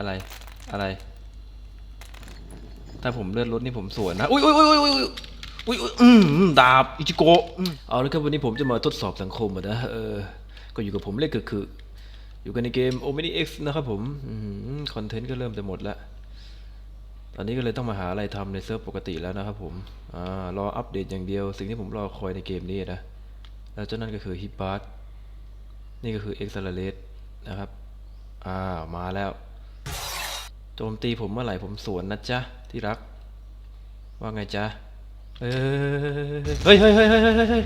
อะไรอะไร ถ้าผมเลื่อนรถนี่ผมสวนนะอุ้ยอุ้ยอุ้ยอุ้ยอุ้ยอุ้ยอุ้ยอืมดาบอิจิโกะอืมเอาละครับวันนี้ผมจะมาทดสอบสังคมอะนะเออก็อยู่กับผมเล่นก็คือ อยู่กันในเกม o m i n i X นะครับผมคอนเทนต์ก็เริ่มจะหมดแล้วตอนนี้ก็เลยต้องมาหาอะไรทำในเซิร์ฟปกติแล้วนะครับผมอ่ารออัปเดตอย่างเดียว สิ่งที่ผมรอคอยในเกมนี้นะแล้วเจ้านั่นก็คือฮิปบาร์นี่ก็คือ e x a l e r a t e นะครับอ่ามาแล้วโจมตีผมเมื่อไหร่ผมสวนนะจ๊ะที่รัก ว่าไงจ๊ะเฮ้ยเฮ้ยเฮ้ยเฮ้ยเฮ้ยเฮ้ย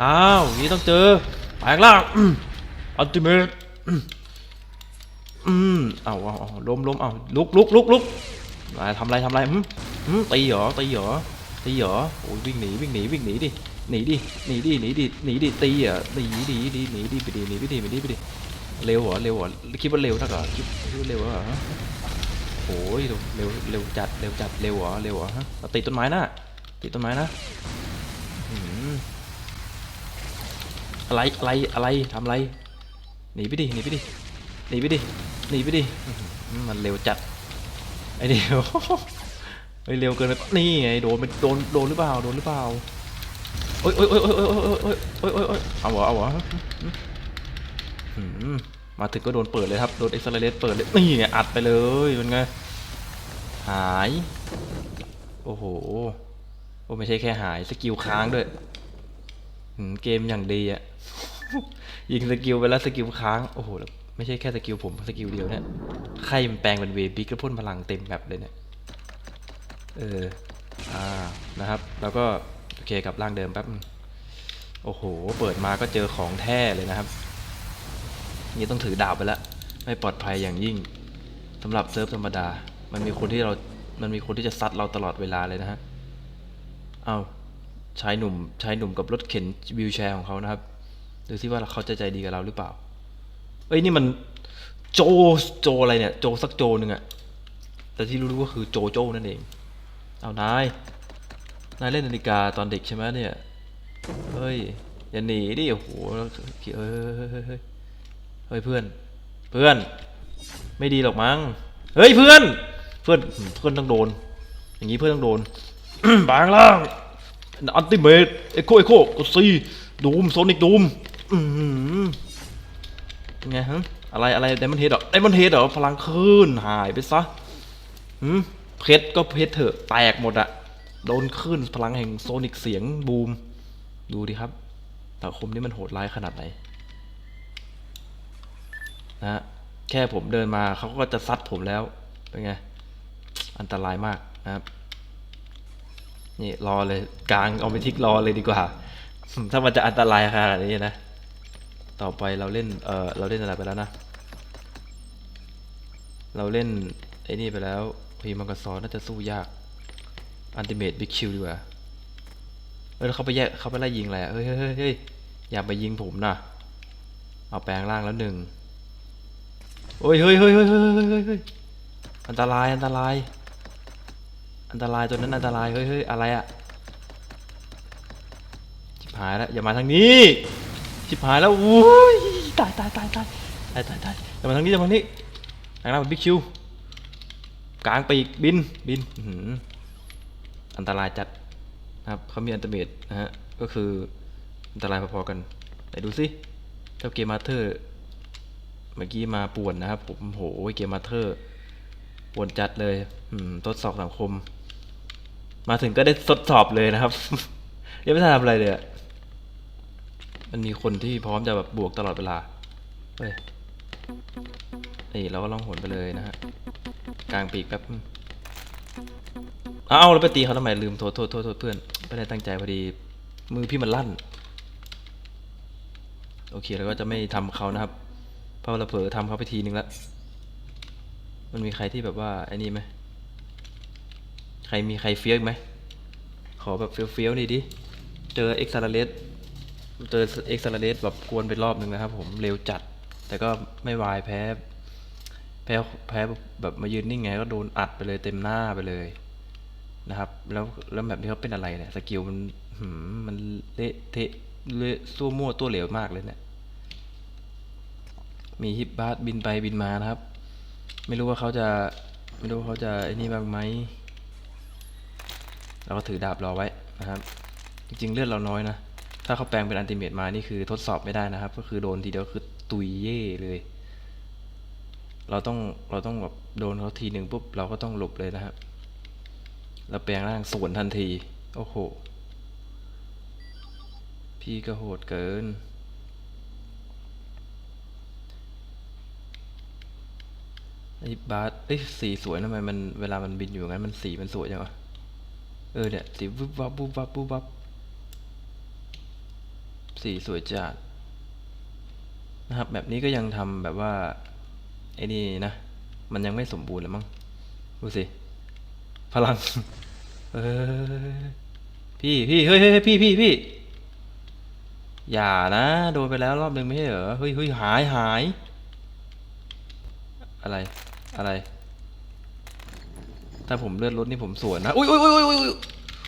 เอ้าวอย่างนี้ต้องเจอแปลงร่างอัลติเมทอืมเอาเอาเอาล้มล้มเอาลุกลุกลุกลุกมาทำอะไรทำอะไรอืมอืมตีเหรอตีเหรอตีเหรอโอ้ยวิ่งหนีวิ่งหนีวิ่งหนีดิหนีดิหนีดิหนีดิหนีดิตีเหรอะหนีดิหนีหนีดิไปดิหนีไปดิไปดิไปดิเร็วเหรอเร็วเหรอคิดว่าเร็วนักเหรอคิดคิดว่าเร็วเหรอ โอ้ยเร็วเร็วจัดเร็วจัดเร็วเหรอเร็วเหรอฮะติดต้นไม้นะติดต้นไม้นะอะไรอะไรอะไรทำอะไรหนีไปดิหนีไปดิหนีไปดิหนีไปดิมันเร็วจัดไอเดียวเฮ้ยเร็วเกินไปนี่ไงโดนโดนโดนหรือเปล่าโดนหรือเปล่าโอ้ยโอ้ยโอ้ยโอ้ยโอ้ยโอ้ยโอ้ยโอ้ยโอ้ยเอาเหรอเอาเหรอหื มาถึงก็โดนเปิดเลยครับ โดนเอ็กซ์เลเตเปิดเลยนี่ไงอัดไปเลยเป็นไงหาย โอ้โห โอ้ไม่ใช่แค่หาย สกิลค้างด้วยเกมอย่างดีอะยิงสกิลไปแล้วสกิลค้าง โอ้โหไม่ใช่แค่สกิลผมสกิลเดียวเนี่ยไข่มันแปลงเป็นเวบิกแล้วพ่นพลังเต็มแบบเลยเนี่ยเอออ่านะครับ แล้วก็โอเคกลับร่างเดิมแป๊บโอ้โห เปิดมาก็เจอของแท้เลยนะครับ นี่ต้องถือดาบไปแล้ว ไม่ปลอดภัยอย่างยิ่งสำหรับเซิร์ฟธรรมดา มันมีคนที่เรา มันมีคนที่จะซัดเราตลอดเวลาเลยนะฮะ เอาชายหนุ่ม ชายหนุ่มกับรถเข็นวิวแชร์ของเขานะครับ ดูที่ว่าเขาจะใจดีกับเราหรือเปล่า เอ้ยนี่มันโจโจอะไรเนี่ย โจสักโจหนึ่งอะแต่ที่รู้ๆก็คือโจโจนั่นเอง เอานาย นายเล่นนาฬิกาตอนเด็กใช่ไหมเนี่ย เฮ้ย อย่าหนีดิ โอ้โหเฮ้ยเฮ้ยเฮ้ย ฮ้ยเพื่อน เพื่อน ไม่ดีหรอกมั้ง เฮ้ยเพื่อน เพื่อนเพื่อนต้องโดน อย่างนี้เพื่อนต้องโดน บางล่าง อันติเมตเอโคเอโคกดซีดูมโซนิกดูมเป็นไงฮะอะไรอะไรไดมอนเฮดเหรอไดมอนเฮดเหรอพลังคลื่นหายไปซะหืมเพชรก็เพชรเถอะแตกหมดอะโดนคลื่นพลังแห่งโซนิกเสียงบูม ดูดิครับสังคมนี่มันโหดร้ายขนาดไหน นะแค่ผมเดินมาเขาก็จะซัดผมแล้วเป็นไงอันตรายมากนะครับนี่รอเลยกลางเอาไปทิกรอเลยดีกว่า ถ้ามันจะอันตรายขนาดนี้นะ ต่อไปเราเล่นเออเราเล่นอะไรไปแล้วนะ เราเล่นไอ้นี่ไปแล้วพีมังกรซอน่าจะสู้ยากอันติเมตบิ๊กคิวดีกว่าเออเขาไปแยกเขาไปไล่ยิงอะไรอะเฮ้ยเฮ้ยเฮ้ยเฮ้ยอย่าไปยิงผมนะเอาแปลงร่างแล้วหนึ่ง โอ้ยเฮ้ยเฮ้ยเฮ้ยเฮ้ยเฮ้ยเฮ้ยอันตรายอันตราย อันตรายตัวนั้นอันตรายเฮ้ยเฮ้ยอะไรอะชิบหายแล้วอย่ามาทางนี้ชิบหายแล้วอุ้ยตายตายตายตายตายตายตายอย่ามาทางนี้อย่ามาทางนี้ทางนั้นบิ๊กคิวกลางปีกบินบินอันตรายจัดนะครับเขามีอันตเมตนะฮะก็คืออันตรายพอๆกันไหนดูสิเจ้าเกมมาเธอร์ เมื่อกี้มาป่วนนะครับผมโหเกมมาเธอร์ปวนจัดเลย อืมทดสอบสังคม มาถึงก็ได้ทดสอบเลยนะครับยังไม่ทันทำอะไรเลยมันมีคนที่พร้อมจะแบบบวกตลอดเวลาเฮ้ยนี่เราก็ล่องหนไปเลยนะฮะกลางปีกแป๊บเอาแล้วไปตีเขาทำไมลืมโทษโทษโทษเพื่อนไม่ได้ตั้งใจพอดี มือพี่มันลั่น โอเคเราก็จะไม่ทำเขานะครับ พระเราเผลอทำเขาไปทีนึงแล้วมันมีใครที่แบบว่าไอ้นี่ไหม ใครมีใครเฟี้ยวไหม ขอแบบเฟี้ยวๆนี่ดิ เจอเอ็กซ์ซารเลสเจอเอ็กซ์ซารเลสแบบกวนไปรอบนึงนะครับผมเร็วจัด แต่ก็ไม่วายแพ้ แพ้แพ้แบบมายืนนิ่งไงก็โดนอัดไปเลยเต็มหน้าไปเลยนะครับ แล้วแล้วแบบนี้เขาเป็นอะไรเนี่ย สกิลมันมันเละเทะเละสู้มั่วตัวเหลวมากเลยเนี่ย มีฮิปบาร์บินไปบินมานะครับ ไม่รู้ว่าเขาจะไม่รู้ว่าเขาจะไอ้นี่บ้างไหมเราก็ถือดาบรอไว้นะครับ จริงๆเลือดเราน้อยนะ ถ้าเขาแปลงเป็นอันติเมตมานี่คือทดสอบไม่ได้นะครับ ก็คือโดนทีเดียวคือตุยเย่เลย เราต้องเราต้องแบบโดนเขาทีหนึ่งปุ๊บเราก็ต้องหลบเลยนะครับเราแปลงร่างสวนทันที โอ้โห พี่ก็โหดเกิน ไอ้บาสเอ้ยสีสวยทำไมมันเวลามันบินอยู่งั้นมันสีมันสวยจังวะเออเนี่ยสีวุบวับวุบวับวุบวับสีสวยจัดนะครับ แบบนี้ก็ยังทำแบบว่าไอ้นี่นะ มันยังไม่สมบูรณ์เลยมั้งดูสิ พลัง เออพี่พี่เฮ้ยเฮ้ยเฮ้ยพี่พี่พี่อย่านะ โดนไปแล้วรอบหนึ่งไม่ใช่เหรอ เฮ้ยเฮ้ยหายหายอะไร อะไร ถ้าผมเลือดรถนี่ผมสวนนะ อุ้ยอุ้ยอุ้ยอุ้ยอุ้ย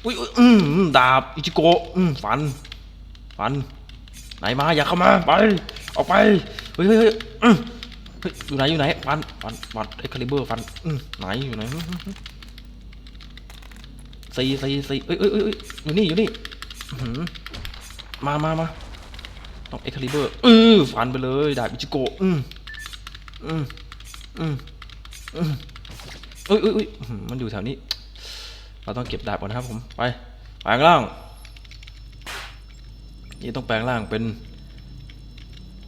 อุ้ยอุ้ยอืมอืมดาบอิจิโกะอืมฟัน ฟัน ไหนมาอย่าเข้ามา ไป ออกไป เฮ้ยเฮ้ยเฮ้ยอืมเฮ้ยอยู่ไหนอยู่ไหน ฟัน ฟันฟันเอ็กคาลิเบอร์ฟันอืมไหนอยู่ไหนสี่สี่สี่เอ้ยเอ้ยเอ้ยอยู่นี่อยู่นี่มามามาต้องเอ็กคาลิเบอร์เออฟันไปเลย ดาบอิจิโกะอืมอืมอืม อุ้ยอุ้ยอุ้ยมันอยู่แถวนี้ เราต้องเก็บดาบก่อนนะครับผม ไป แปลงร่าง นี่ต้องแปลงร่างเป็น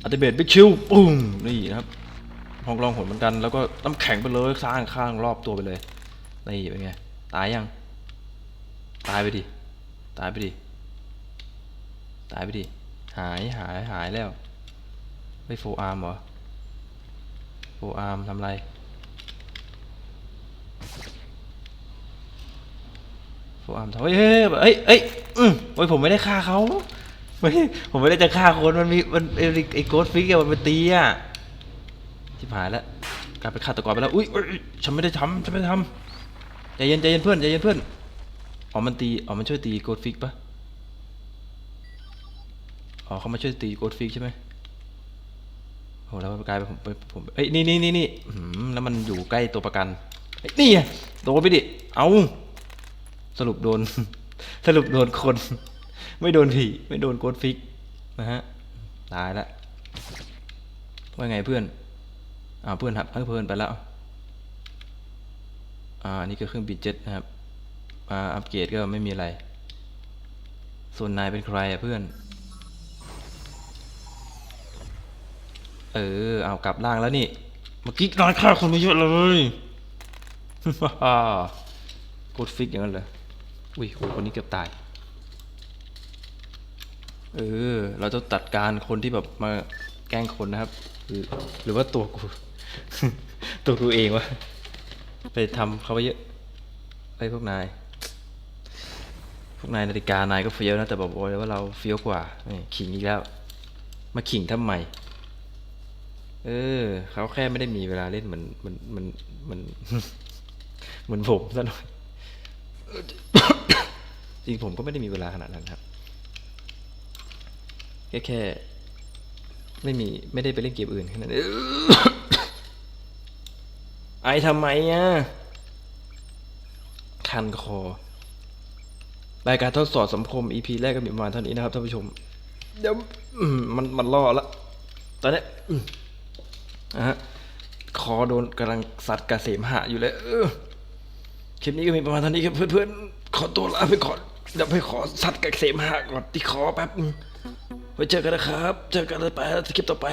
อัติเบตบิ๊กชิวปุ้งนี่นะครับห้องรองหนเหมือนกัน แล้วก็น้ำแข็งไปเลยสร้างข้างรอบตัวไปเลย นี่เป็นไง ตายยัง ตายไปดิ ตายไปดิ ตายไปดิ หายหายหายแล้ว ไม่โฟอาร์มเหรอโฟอาร์มทำไร โฟอาร์มทำเฮ้ยเฮ้ยเฮ้ยเฮ้ยอืมเฮ้ยผมไม่ได้ฆ่าเขาไม่ผมไม่ได้จะฆ่าคนมันมีมันไอ้ไอ้โกดฟิกอะมันไปตีอะที่ผ่านแล้วกลายเป็นฆาตกรไปแล้วอุ้ยฉันไม่ได้ทำฉันไม่ได้ทำใจเย็นใจเย็นเพื่อนใจเย็นเพื่อนอ๋อมันตีอ๋อมันช่วยตีโกดฟิกปะอ๋อเขามาช่วยตีโกดฟิกใช่ไหมโหแล้วกลายเป็นผมผมผมเอ้ยนี่นี่นี่นี่แล้วมันอยู่ใกล้ตัวประกันเอ้ยนี่ไงโดนไปดิเอา สรุปโดน สรุปโดนคน ไม่โดนผี ไม่โดนโกดฟิก นะฮะ ตายละว่าไงเพื่อนอ่าเพื่อนครับเพื่อนไปแล้ว อ่า นี่ก็เครื่องบินเจ็ตนะครับ อ่า อัปเกรดก็ไม่มีอะไร ส่วนนายเป็นใครอะเพื่อน เออ เอากลับล่างแล้วนี่ เมื่อกี้นายฆ่าคนไปเยอะเลยกดฟิกอย่างนั้นเลย อุ้ยโหคนนี้เกือบตาย เออ เราจะตัดการคนที่แบบมาแกล้งคนนะครับ หรือหรือว่าตัวกู ตัวกูเองวะ ไปทำเขาไปเยอะไอ้พวกนาย พวกนายนาฬิกานายก็เฟี้ยวนะ แต่บอกเลยว่าเราเฟี้ยวกว่านี่ขิงอีกแล้ว มาขิงทำไม เออ เขาแค่ไม่ได้มีเวลาเล่นเหมือนเหมือนเหมือนเหมือนเหมือนผมซะหน่อย จริงผมก็ไม่ได้มีเวลาขนาดนั้นครับ แค่แค่ไม่มีไม่ได้ไปเล่นเกมอื่นแค่นั้นเองไอทำไมอะคันคอ รายการทดสอบสังคม EP แรกก็มีประมาณเท่านี้นะครับท่านผู้ชม เดี๋ยวมันมันล่อละ ตอนนี้อืมนะฮะคอโดนกำลังสัตว์กระเสมหะอยู่เลยเออ คลิปนี้ก็มีประมาณเท่านี้ครับเพื่อนๆ ขอตัวลาไปก่อนเดี๋ยวไปขอสัตว์กับเสมหะก่อนที่คอแป๊บไว้เจอกันนะครับ เจอกันไปคลิปต่อไป